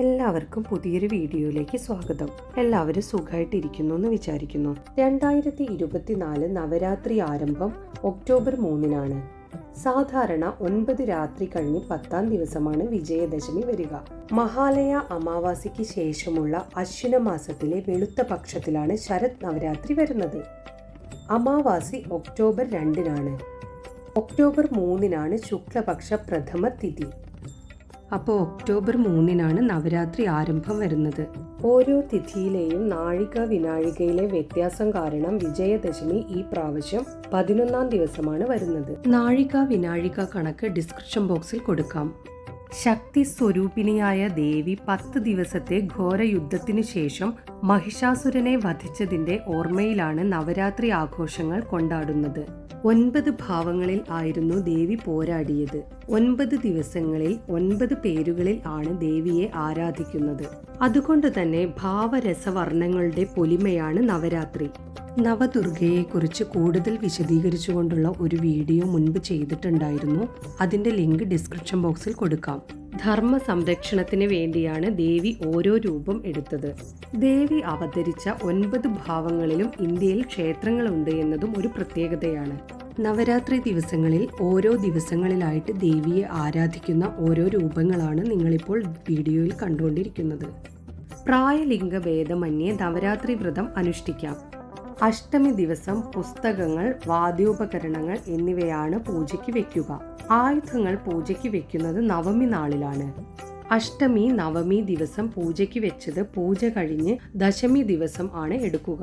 എല്ലാവർക്കും പുതിയൊരു വീഡിയോയിലേക്ക് സ്വാഗതം. എല്ലാവരും സുഖമായിട്ടിരിക്കുന്നു എന്ന് വിചാരിക്കുന്നു. രണ്ടായിരത്തി ഇരുപത്തിനാല് നവരാത്രി ആരംഭം ഒക്ടോബർ മൂന്നിനാണ്. സാധാരണ ഒൻപത് രാത്രി കഴിഞ്ഞ് പത്താം ദിവസമാണ് വിജയദശമി വരിക. മഹാലയ അമാവാസിക്ക് ശേഷമുള്ള അശ്വിന മാസത്തിലെ വെളുത്ത പക്ഷത്തിലാണ് ശരത് നവരാത്രി വരുന്നത്. അമാവാസി ഒക്ടോബർ രണ്ടിനാണ്. ഒക്ടോബർ മൂന്നിനാണ് ശുക്ലപക്ഷ പ്രഥമ തിഥി. അപ്പോൾ ഒക്ടോബർ മൂന്നിനാണ് നവരാത്രി ആരംഭം വരുന്നത്. ഓരോ തിഥിയിലെയും നാഴിക വിനാഴികയിലെ വ്യത്യാസം കാരണം വിജയദശമി ഈ പ്രാവശ്യം പതിനൊന്നാം ദിവസമാണ് വരുന്നത്. നാഴിക വിനാഴിക കണക്ക് ഡിസ്ക്രിപ്ഷൻ ബോക്സിൽ കൊടുക്കാം. ശക്തി സ്വരൂപിണിയായ ദേവി പത്ത് ദിവസത്തെ ഘോര യുദ്ധത്തിനു ശേഷം മഹിഷാസുരനെ വധിച്ചതിന്റെ ഓർമ്മയിലാണ് നവരാത്രി ആഘോഷങ്ങൾ കൊണ്ടാടുന്നത്. ഒൻപത് ഭാവങ്ങളിൽ ആയിരുന്നു ദേവി പോരാടിയത്. ഒൻപത് ദിവസങ്ങളിൽ ഒൻപത് പേരുകളിൽ ആണ് ദേവിയെ ആരാധിക്കുന്നത്. അതുകൊണ്ട് തന്നെ ഭാവരസവർണങ്ങളുടെ പൊലിമയാണ് നവരാത്രി. നവദുർഗയെക്കുറിച്ച് കൂടുതൽ വിശദീകരിച്ചുകൊണ്ടുള്ള ഒരു വീഡിയോ മുൻപ് ചെയ്തിട്ടുണ്ടായിരുന്നു. അതിന്റെ ലിങ്ക് ഡിസ്ക്രിപ്ഷൻ ബോക്സിൽ കൊടുക്കാം. ധർമ്മ സംരക്ഷണത്തിന് വേണ്ടിയാണ് ദേവി ഓരോ രൂപം എടുത്തത്. ദേവി അവതരിച്ച ഒൻപത് ഭാവങ്ങളിലും ഇന്ത്യയിൽ ക്ഷേത്രങ്ങളുണ്ട് എന്നതും ഒരു പ്രത്യേകതയാണ്. നവരാത്രി ദിവസങ്ങളിൽ ഓരോ ദിവസങ്ങളിലായിട്ട് ദേവിയെ ആരാധിക്കുന്ന ഓരോ രൂപങ്ങളാണ് നിങ്ങളിപ്പോൾ വീഡിയോയിൽ കണ്ടുകൊണ്ടിരിക്കുന്നത്. പ്രായലിംഗ ഭേദമന്യേ നവരാത്രി വ്രതം അനുഷ്ഠിക്കാം. അഷ്ടമി ദിവസം പുസ്തകങ്ങൾ വാദ്യോപകരണങ്ങൾ എന്നിവയാണ് പൂജയ്ക്ക് വെക്കുക. ആയുധങ്ങൾ പൂജയ്ക്ക് വെക്കുന്നത് നവമി നാളിലാണ്. അഷ്ടമി നവമി ദിവസം പൂജയ്ക്ക് വെച്ചത് പൂജ കഴിഞ്ഞ് ദശമി ദിവസം ആണ് എടുക്കുക.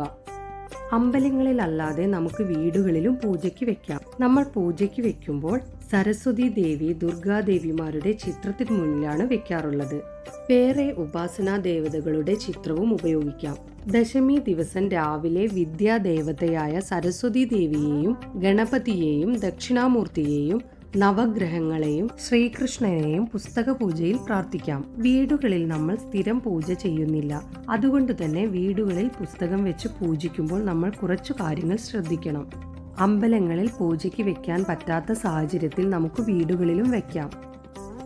അമ്പലങ്ങളിലല്ലാതെ നമുക്ക് വീടുകളിലും പൂജയ്ക്ക് വെക്കാം. നമ്മൾ പൂജയ്ക്ക് വെക്കുമ്പോൾ സരസ്വതി ദേവി ദുർഗാദേവിമാരുടെ ചിത്രത്തിന് മുന്നിലാണ് വെക്കാറുള്ളത്. വേറെ ഉപാസനാ ദേവതകളുടെ ചിത്രവും ഉപയോഗിക്കാം. ദശമി ദിവസം രാവിലെ വിദ്യാദേവതയായ സരസ്വതി ദേവിയെയും ഗണപതിയെയും ദക്ഷിണാമൂർത്തിയെയും നവഗ്രഹങ്ങളെയും ശ്രീകൃഷ്ണനെയും പുസ്തക പൂജയിൽ പ്രാർത്ഥിക്കാം. വീടുകളിൽ നമ്മൾ സ്ഥിരം പൂജ ചെയ്യുന്നില്ല. അതുകൊണ്ട് തന്നെ വീടുകളിൽ പുസ്തകം വെച്ച് പൂജിക്കുമ്പോൾ നമ്മൾ കുറച്ചു കാര്യങ്ങൾ ശ്രദ്ധിക്കണം. അമ്പലങ്ങളിൽ പൂജയ്ക്ക് വെക്കാൻ പറ്റാത്ത സാഹചര്യത്തിൽ നമുക്ക് വീടുകളിലും വെക്കാം.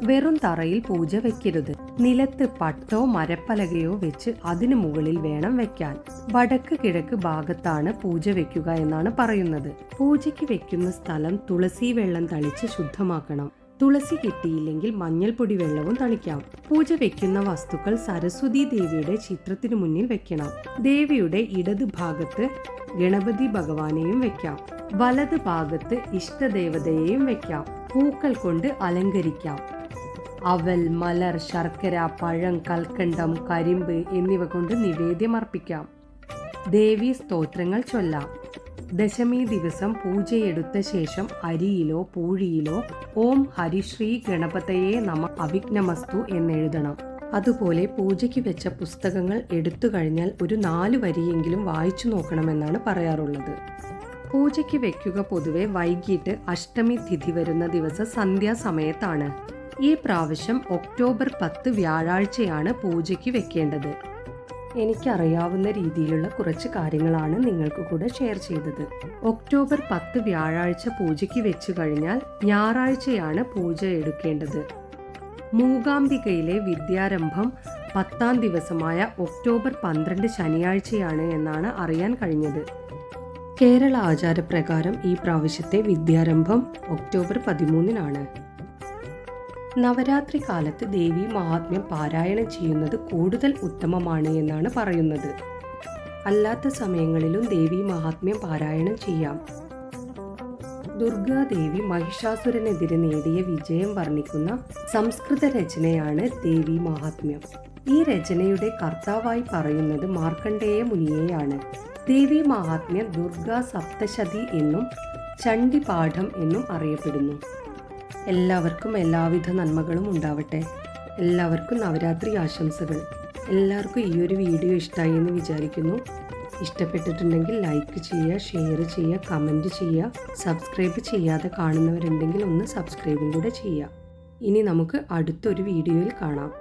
വെറും തറയിൽ പൂജ വെക്കരുത്. നിലത്ത് പട്ടോ മരപ്പലകയോ വെച്ച് അതിനു മുകളിൽ വേണം വെക്കാൻ. വടക്ക് കിഴക്ക് ഭാഗത്താണ് പൂജ വെക്കുക എന്നാണ് പറയുന്നത്. പൂജയ്ക്ക് വെക്കുന്ന സ്ഥലം തുളസി വെള്ളം തളിച്ച് ശുദ്ധമാക്കണം. തുളസി കിട്ടിയില്ലെങ്കിൽ മഞ്ഞൾപ്പൊടി വെള്ളവും തളിക്കാം. പൂജ വെക്കുന്ന വസ്തുക്കൾ സരസ്വതി ദേവിയുടെ ചിത്രത്തിനു മുന്നിൽ വെക്കണം. ദേവിയുടെ ഇടത് ഭാഗത്ത് ഗണപതി ഭഗവാനെയും വെക്കാം. വലത് ഭാഗത്ത് ഇഷ്ടദേവതയെയും വെക്കാം. പൂക്കൾ കൊണ്ട് അലങ്കരിക്കാം. അവൽ മലർ ശർക്കര പഴം കൽക്കണ്ടം കരിമ്പ് എന്നിവ കൊണ്ട് നിവേദ്യമർപ്പിക്കാം ദേവി സ്തോത്രങ്ങൾ ചൊല്ലാം. ദശമി ദിവസം പൂജയെടുത്ത ശേഷം അരിയിലോ പൂഴിയിലോ ഓം ഹരിശ്രീ ഗണപതയെ നമ അവിഘ്നമസ്തു എന്നെഴുതണം. അതുപോലെ പൂജയ്ക്ക് വെച്ച പുസ്തകങ്ങൾ എടുത്തു കഴിഞ്ഞാൽ ഒരു നാല് വരിയെങ്കിലും വായിച്ചു നോക്കണമെന്നാണ് പറയാറുള്ളത്. പൂജയ്ക്ക് വെക്കുക പൊതുവെ വൈകിട്ട് അഷ്ടമി തിഥി വരുന്ന ദിവസം സന്ധ്യാസമയത്താണ്. ഈ പ്രാവശ്യം ഒക്ടോബർ പത്ത് വ്യാഴാഴ്ചയാണ് പൂജയ്ക്ക് വെക്കേണ്ടത്. എനിക്കറിയാവുന്ന രീതിയിലുള്ള കുറച്ച് കാര്യങ്ങളാണ് നിങ്ങൾക്ക് കൂടെ ഷെയർ ചെയ്തത്. ഒക്ടോബർ പത്ത് വ്യാഴാഴ്ച പൂജയ്ക്ക് വെച്ചു കഴിഞ്ഞാൽ ഞായറാഴ്ചയാണ് പൂജ എടുക്കേണ്ടത്. മൂകാംബികയിലെ വിദ്യാരംഭം പത്താം ദിവസമായ ഒക്ടോബർ പന്ത്രണ്ട് ശനിയാഴ്ചയാണ് എന്നാണ് അറിയാൻ കഴിഞ്ഞത്. കേരള ആചാരപ്രകാരം ഈ പ്രാവശ്യത്തെ വിദ്യാരംഭം ഒക്ടോബർ പതിമൂന്നിനാണ്. നവരാത്രി കാലത്ത് ദേവി മഹാത്മ്യം പാരായണം ചെയ്യുന്നത് കൂടുതൽ ഉത്തമമാണ് എന്നാണ് പറയുന്നത്. അല്ലാത്ത സമയങ്ങളിലും ദേവി മഹാത്മ്യം പാരായണം ചെയ്യാം. ദുർഗാദേവി മഹിഷാസുരനെതിരെ നേടിയ വിജയം വർണിക്കുന്ന സംസ്കൃത രചനയാണ് ദേവി മഹാത്മ്യം. ഈ രചനയുടെ കർത്താവായി പറയുന്നത് മാർക്കണ്ഡേയ മുനിയെയാണ്. ദേവി മഹാത്മ്യം ദുർഗാ സപ്തശതി എന്നും ചണ്ഡി പാഠം എന്നും അറിയപ്പെടുന്നു. എല്ലാവർക്കും എല്ലാവിധ നന്മകളും ഉണ്ടാവട്ടെ. എല്ലാവർക്കും നവരാത്രി ആശംസകൾ. എല്ലാവർക്കും ഈ ഒരു വീഡിയോ ഇഷ്ടമായി എന്ന് വിചാരിക്കുന്നു. ഇഷ്ടപ്പെട്ടിട്ടുണ്ടെങ്കിൽ ലൈക്ക് ചെയ്യുക ഷെയർ ചെയ്യുക കമന്റ് ചെയ്യുക സബ്സ്ക്രൈബ് ചെയ്യാതെ കാണുന്നവരുണ്ടെങ്കിൽ ഒന്ന് സബ്സ്ക്രൈബും കൂടെ ചെയ്യുക. ഇനി നമുക്ക് അടുത്തൊരു വീഡിയോയിൽ കാണാം.